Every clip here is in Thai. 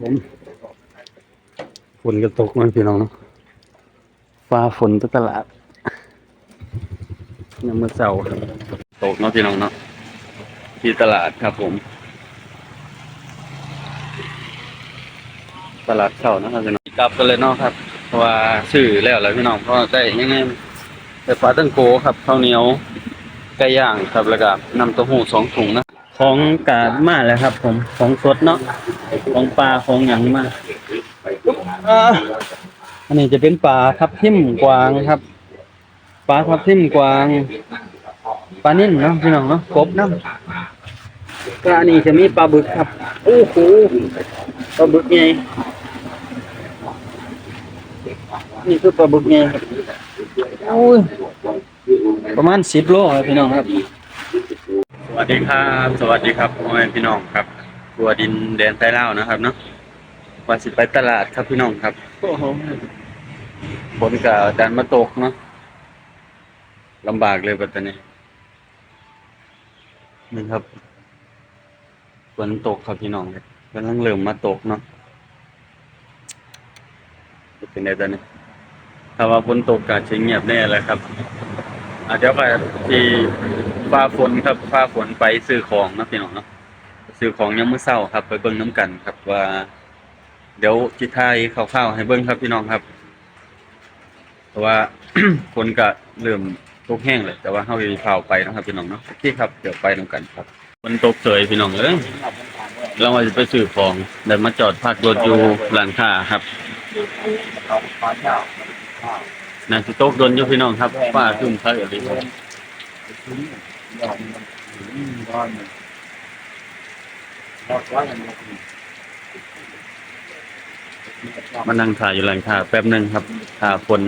ผมฝนก็ตกมาพี่น้องเนาะฟ้าฝนตตลาดยังเมื่อเช้ารับตกเนาะพี่น้องเนาะที่ตลาดครับผม ตลาดเช้านะครับพี่น้องกลับกันเลยเนาะครับเพราะว่าซื้อแล้วแหล้วพี่น้องเพราะได้ยังไงแต่ปลาตั้งโกครับข้าวเหนียวไก่ย่างครับแล้วก็น้ำเต้าหู้สองถุงนะ ของกาดมาแล้วครับ ผมของสดเนาะของปลาของหยังมาอ่าอันนี้จะเป็นปลาทับทิมกวางครับปลาทับทิมกวางปลานิ่นเนาะพี่น้องเนาะกบน้ำก็อันนี้จะมีปลาบึกครับโอ้โหปลาบึกใหญ่นี่คือปลาบึกใหญ่ครับโอ้ยประมาณสิบโลครับพี่น้องครับสวัส ดีครับ สวัสดีครับพ่อแม่พี่น้องครับตัวดินแดนใต้เล่าวนะครับเนาะว่าสิไปตลาดครับพี่น้องครับโอ้โหฝนกับดันมาตกเนาะลำบากเลยปัตตานีนี่ครับฝนตกครับพี่น้องเลยกำลังเริ่มมาตกเนาะเป็นไงตอนนี้ถ้าว่าฝนตกกาจะเงียบแน่เลยครับ อาจจะไปที่ฟ้าฝนครับฟ้าฝนไปซื้อของนะพี่น้องเนาะซื้อของยังมื้อเช้าครับ ไปเบิ่งน้ำกันครับว่า เดี๋ยวจิทายคร่าวๆให้เบิ่งครับพี่น้องครับ เพราะว่าฝนก็เริ่มตกแห้งเลยแต่ว่าเฮาสิพาไปนะครับพี่น้องเนาะโอเคครับ เดี๋ยวไปนํกันครับฝนตกเฉยพี่น้องเอ้ยเราว่าจะไปซื้อของได้มาจอดพักรถอยู่ร้านค้าครับ น่าสิตกโดนอยู่พี่น้องครับฟ้าครึ้มคักอะไรครับมานั่งถ่ายอยู่ร้านค้าแป๊บหนึงครับถ้าฝน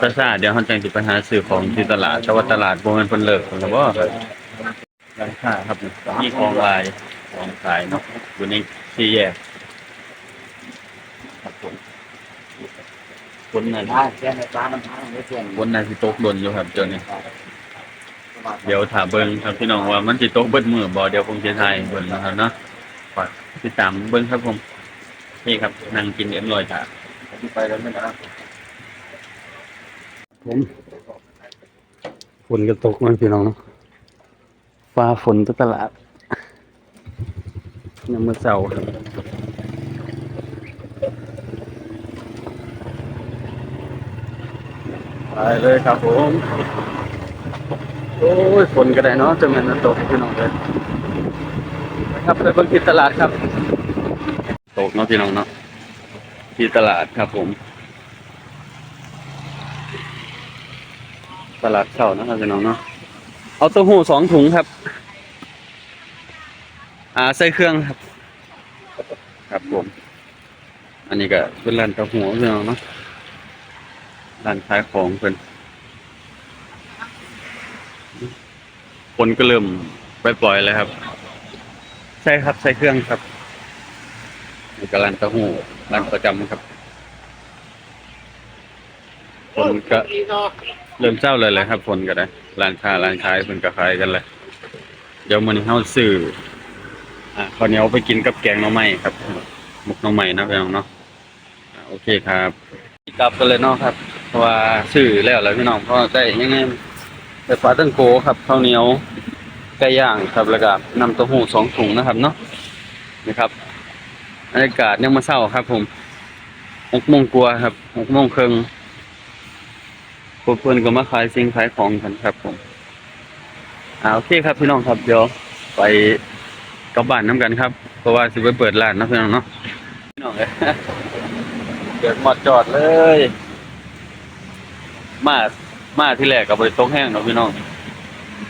ซาซาเดี๋ยวเฮาจังสิไปหาซื้อของที่ตลาดแต่ว่าตลาดบ่แม่นเพิ่นเลิกแล้วบ่ครับร้านค้าครับมีของหลายของขายเนาะอยู่ในสี่แยกครับผม ฝนน่ะได้แค่ในร้านน้ำพังไม่เพียงฝนน่าสิตกโดนอยู่ครับเจ้านี่เดี๋ยวถามเบิ้งครับพี่น้องว่ามันสิตกเบิดมือบ่เดี๋ยวคงจะถ่ายเบิ้งนะครับเนาะฝากติดตามเบิ้งครับผมนี่ครับนั่งกินเอ็มลอยถาที่ไปแล้วไม่นะผมฝนก็ตกมาพี่น้องเนาะฟ้าฝนตกตลาดยังเมื่อเช้าครั ไปเลยครับผม โอ้ยฝนก็ได้เนาะจะม่นมันตกพี่น้องเลยครับไปเบิ่งที่ตลาดครับ ตกเนาะพี่น้องเนาะที่ตลาดครับผม ตลาดเช้านะครับพี่น้องเนาะเอาเต้าหู้สองถุงครับ อ่าใส่เครื่องครับ ครับผม อันนี้ก็เป็นร้านเต้าหู้พี่น้องเนาะ ร้านขายของเพิ่นคนก็เริ่มไปปล่อยแล้วครับ ใช่ครับใส่เครื่องครับนี่ก็ร้านเต้าหู้ร้านประจำครับคนก็เริ่มเศร้าเลยเลยครับ ฝนก็ได้ร้านค้าร้านขายเพิ่นก็ขายกันเลยเดี๋ยวมื้อนี้เฮาซื้ออ่าข้าวเหนียวไปกินกับแกงหน่อไม้ครับหมกหน่อไม้นะพี่น้องเนาะอ่าโอเคครับกลับกันเลยเนาะครับเพ ราะว่าซื้อแล้วแหล้วพี่น้องเพราะว่าได้ยังไงแต่ปลาตั้งโกครับข้าวเหนียวไก่ย่างครับแล้วก็น้ำเต้าหู้สองถุงนะครับเนาะนี่ครับบรรยากาศยังมาเศร้าครับ ผมหกโมงกว่าครับหกโมงครึ่งพวกเพื่อนก็มาขายสิ่งขายของกันครับผมอ่าโอเคครับพี่น้องครับเดี๋ยวไปกลับบ้านน้ำกันครับ เพราะว่าสิไปเปิดร้านนะพี่น้องเนาะพี่น้องเลยเกิดหมดจอดเลย มามาที่แรกกับบริตกแห้งเนาะพี่น้อง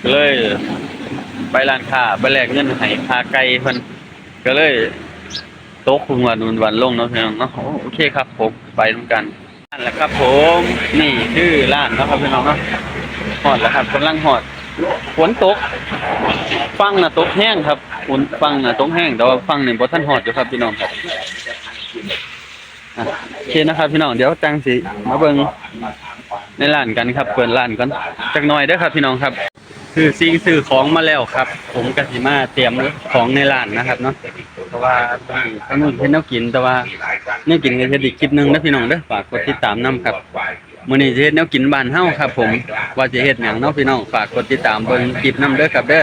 ก็เลย ไปร้านค้าไปแลกเงินให้ค่าไก่เพิ่นก็เลยโต๊ะคุมวันวันวันลงเนาะพี่น้องเนาะโอเคครับผมไปทำกันนั่นแหละครับ ผมนี่ชื่อร้านนะครับพี่น้องเนาะหอดแล้วครับกำลังหอดฝนตก ฟังนะตกแห้งครับฝนฟังนะตกแห้งแต่ว่าฟังนี่บ่ทันหอดอยู่ครับพี่น้องครับโอเคนะครับพี่น้องเดี๋ยวจังสิมาเบิ่ง ในร้านกันครับเปิดร้านก่อนจักหน่อยเด้อครับ พี่น้องครับคือซิงซื้อของมาแล้วครับ ผมกสิมาเตรียมของในร้านนะครับเนาะราะว่าทางนู้นเฮ็ดแนวกินแต่ว่าแนวกินก็เฮ็ดอีกคลิปหนึงนะพี่น้องเด้อฝากกดติดตามนํครับมื้อนี้สิเฮ็ดแนวกินบ้านเฮาครับ ผมว่าสิเฮ็ดหยังเนาะพี่น้องฝากกดติดตามเบิ่งคลิปนํเด้อครับเด้อ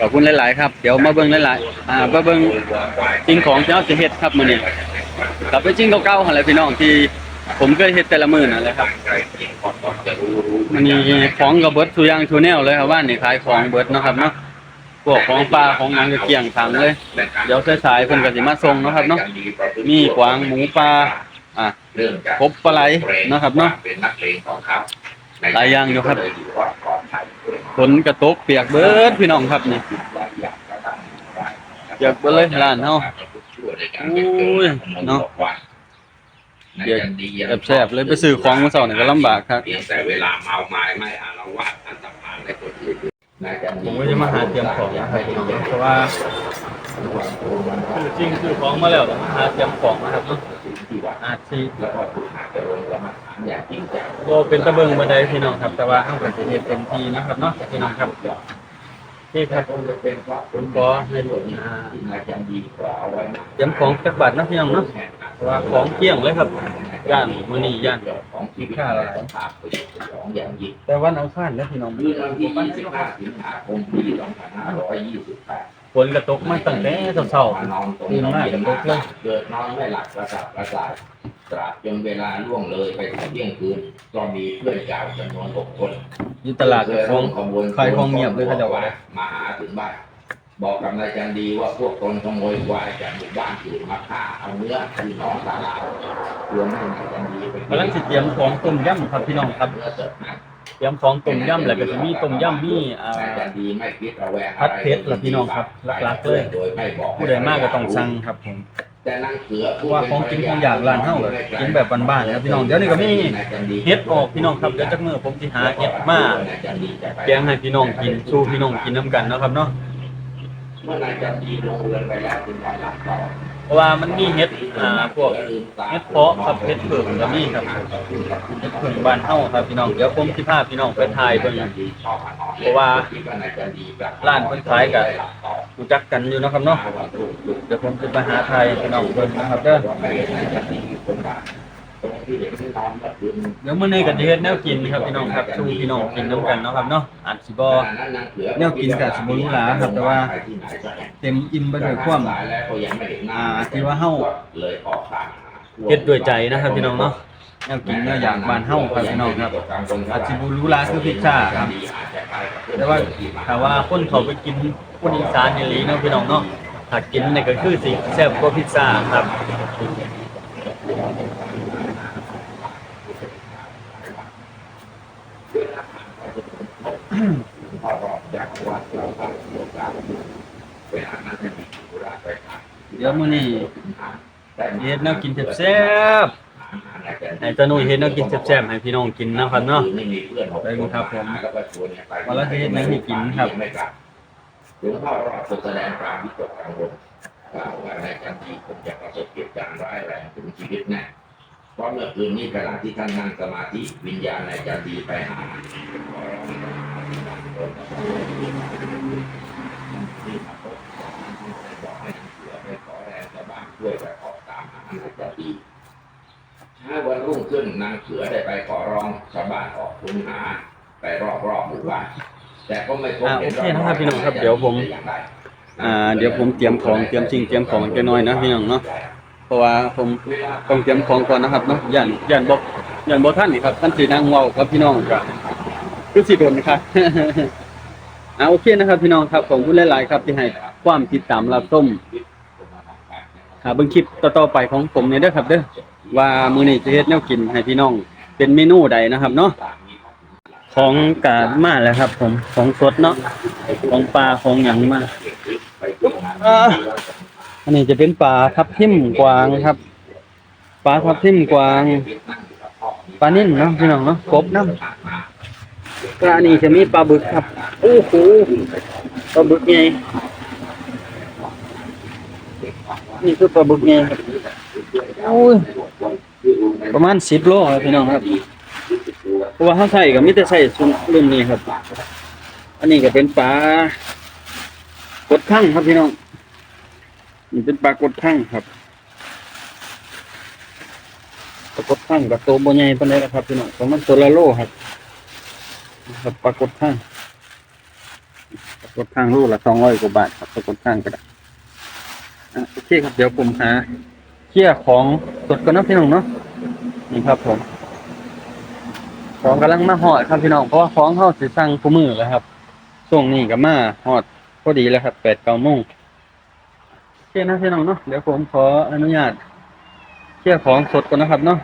ขอบคุณหลายๆครับเดี๋ยวมาเบิ่งหลายๆอ่ามาเบิ่งสิ่งของที่เฮาสิเฮ็ดครับมื้อนี้กลับไปจริงเก่าๆหั่นแหละพี่น้องที่ ผมเคยเฮ็ดแต่ละมื้อนั่นแหละครับ มันมีของก็เบิดทุกอย่างทุกแนวเลยครับว่านี่ขายของเบิดเนาะครับเนาะพวกของปลาของหยังก็เกลี่ยงถังเลย เดี๋ยวสายๆเพิ่นก็สิมาส่งเนาะครับเนาะมีกวางหมูปลาอะพบปลาไหลเนาะครับเนาะหลายอย่างอยู่ครับฝนกระตกเปียกเบิดพี่น้องครับนี่เปียกเบิดเลยร้านเฮาอุ้ยเนาะ เปียกแซ่บๆเลยไปซื้อของมื้อเช้านี่ก็ลำบากครับ เพียงแต่เวลาเมาไม้ไม่อารวาสอันตรพานในคนอื่นนายจันผดีมก็จะมาหาเตรียมของนะครับพี่น้องเพราะว่าคือจริงคือของมาแล้วแต่มาหาเตรียมของนะครับเนาะที่วัดอาจสิแล้วก็ผู้หาจะลงกรรมฐานอย่างจริงจังบ่เป็นตะเบิงบ่ได้พี่น้องครับ แต่ว่าเฮาก็สิเฮ็ดเต็มที่นะครับเนาะพี่น้องครับ นี่ครับคงจะเป็นเพราะผมขอให้หลวงอ่าที่นายจันดีกล่าวไว้นะเตรียมของจักบาทเนาะพี่น้องเนาะเพราะว่าของเกลี้ยงเลยครับย่านมื้อนี้ย่านของชีวิตค่าอะไรภาพเป็นของอย่างยิ่งแต่วันอังคารเด้อพี่น้องเมื่อวันที่25สิงหาคมปี2528ฝ นก็ตกมาตั้งแต่เช้าๆตื่นมาก็ตกเลยเกิดนอนไม่หลับกระสับกระส่ายตราบจนเวลาล่วงเลยไปถึงเที่ยงคืนก็มีเพื่อนเก่าจำนวนหกคนอยู่ตลาดก็ของขบวนขายของเงียบเลยเขาจะว่ามาหาถึงบ้านบอกกับนายจันดีว่าพวกตนขโมยควายจากหมู่บ้านอื่นมาฆ่าเอาเนื้อคือน้องสาลาวรวมให้นายจันดีไปกำลังสิเตรียมของต้มยำครับพี่น้องครับ เนื้อเสดนะเตรียมของต้มยำแล้วก็สิมีต้มยำมีอ่านายจันดีไม่คิดระแวงพัดเพชรล่ะพี่น้องครับหลักๆเลยโดยไม่บอกผู้ใดมากก็ต้องสั่งครับผมแต่นางเสือเพราะว่าของกินของอยากร้านเฮาก็กินแบบบ้านๆนะครับพี่น้องเดี๋ยวนี้ก็มีเฮ็ดออกพี่น้องครับเดี๋ยวจักมื้อผมสิหาเฮ็ดมาแกงให้พี่น้องกินสู้พี่น้องกินนํกันเนาะครับเนาะเมื่อนายจันดีลงเรือนไปแล้วจึงนอนหลับต่อ เพราะว่ามันมีเฮ็ดอ่าพวกเฮ็ดเพาะครับเฮ็ดเผือกก็มีครับเฮ็ดเผือกบ้านเฮาครับพี่น้องเดี๋ยวผมสิพาพี่น้องไปถ่ายเบิ่งเพราะว่าร้านเพิ่นขายก็รู้จักกันอยู่เนาะครับเนาะเดี๋ยวผมจะไปหาถ่ายพี่น้องเบิ่งนะครับเด้อ เดี๋ยวมื้อนี้ก็สิเฮ็ดแนวกินครับพี่น้องครับชูพี่น้องกินนํกันเนาะครับเนาะอาจสิบ่แนวกินก็สิบ่หรู้หลาครับ แต่ว่าเต็มอิ่มไปด้วยความอ่าที่ว่าเฮาเฮ็ดด้วยใจนะครับพี่น้องเนาะแนวกินแนวอย่างบ้านเฮาครับพี่น้องครับอาจสิบ่หรู้หลาคือพิซซ่าครับแต่ว่าถ้าว่าคนเขาไปกินคนอีสานอีหลีเนาะพี่น้องเนาะถ้ากินนี่ก็คือสิแซ่บกว่าพิซซ่าครับ เดี๋ยวมื้อนี้เฮ็ดแนวกินแซ่บๆให้ตาหนุ่ยเฮ็ดแนวกินแซ่บๆให้พี่น้องกินนะครับเนาะได้ครับผมวันละเฮ็ดแนวให้กินครับหลวงพ่อรอดทรงแสดงความวิตกกังวลกล่าวว่านายจันทีคงจะประสบเหตุการณ์ร้ายแรงถึงชีวิตแน่เพราะเมื่อคืนนี้ขณะที่ท่านนั่งสมาธิวิญญาณในจันทีไปหา งขึ้นนางเสือได้ไปขอร้องชาวบ้านออกค้นหาไปรอบๆหมู่บ้านแต่ก็ไม่พบอ่าเห็นโอเคนะครับพี่น้องครับเดี๋ยวผม อ่าเดี๋ยวผมเตรียมของเตรียมสิ่งเตรียมของจักหน่อยนะพี่น้องเนาะเพราะว่าผมต้องเตรียมของก่อนนะครับเนาะย่านย่านบ่ย่านบ่ทันนี่ครับท่านสินั่งเว้ากับพี่น้องก็คือสิโดนครับ อ่าโอเคนะครับพี่น้องครับขอบคุณหลาย ๆ ครับที่ให้ความติดตามรับชมหา เบิ่งคลิปต่อๆไปของผมเนี่ยเด้อครับ เด้อว่ามื้อนี้จะเฮ็ดแนวกินให้พี่น้อง เป็นเมนูใดนะครับ เนาะของกาดมาแล้วครับ ผมของสดเนาะของปลาของหยังมาอ่าอันนี้จะเป็นปลาทับทิมกวางครับปลาทับทิมกวางปลานิ่นเนาะพี่น้องเนาะกบน้ำปลานี่จะมีปลาบึกครับโอ้โหปลาบึกไง นี่คือปลาบึกไงครับโอ้ยประมาณสิบโลครับพี่น้องครับเพราะว่าเขาใส่ก็มีแต่ใส่รุ่นนี้ครับ อันนี้ก็เป็นปลากดข้างครับพี่น้องนี่เป็นปลากดทั้งครับปลากดทั้งกับโตวบ่ใหญ่ปานใดนะครับพี่น้องประมาณตัวละโลครับครับปลากดทั้งปลากดทั้งโลละ200กว่าบาทครับปลากดทั้งก็ได้ โอเคครับเดี๋ยวผมหาเคี่ยของสดก่อนนะพี่น้องเนาะนี่ครับผม ของกำลังมาหอดครับพี่น้องเพราะว่าของเข้าสิสั่งคู่มือแล้วครับช่วงนี้ก็มาหอดพอดีแล้วครับแปดเก้าโมงโอเคนะพี่น้องเนาะเดี๋ยวผมขออนุญาตเคี่ยของสดก่อนนะครับเนาะ